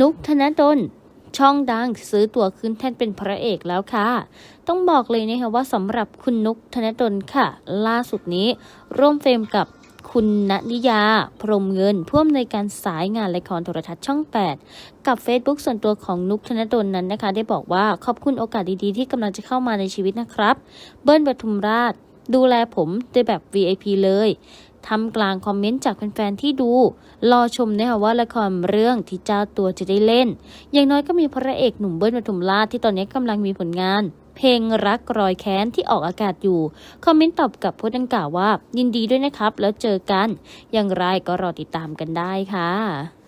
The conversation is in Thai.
นุกธนดลช่องดังซื้อตั๋วขึ้นแท่นเป็นพระเอกแล้วค่ะ ต้องบอกเลยนะคะว่าสำหรับคุณนุกธนดลค่ะ ล่าสุดนี้ ร่วมเฟรมกับคุณณนิยา พรหมเงินผู้อำนวยการสายงานละครโทรทัศน์ช่อง 8 กับ Facebook ส่วนตัวของนุกธนดลนั้นนะคะ ได้บอกว่าขอบคุณโอกาสดีๆ ที่กำลังจะเข้ามาในชีวิตนะครับ เบิ้ลปทุมราช ดูแลผมด้วยแบบ VIP เลย ทำกลางคอมเมนต์จากแฟนๆที่ดู รอชมนะคะว่าละครเรื่องที่เจ้าตัวจะได้เล่น อย่างน้อยก็มีพระเอกหนุ่มเบิ้ลปทุมราชที่ตอนนี้กำลังมีผลงานเพลงรักรอยแค้นที่ออกอากาศอยู่ คอมเมนต์ตอบกับโพสต์ดังกล่าวว่า ยินดีด้วยนะครับ แล้วเจอกัน อย่างไรก็รอติดตามกันได้ค่ะ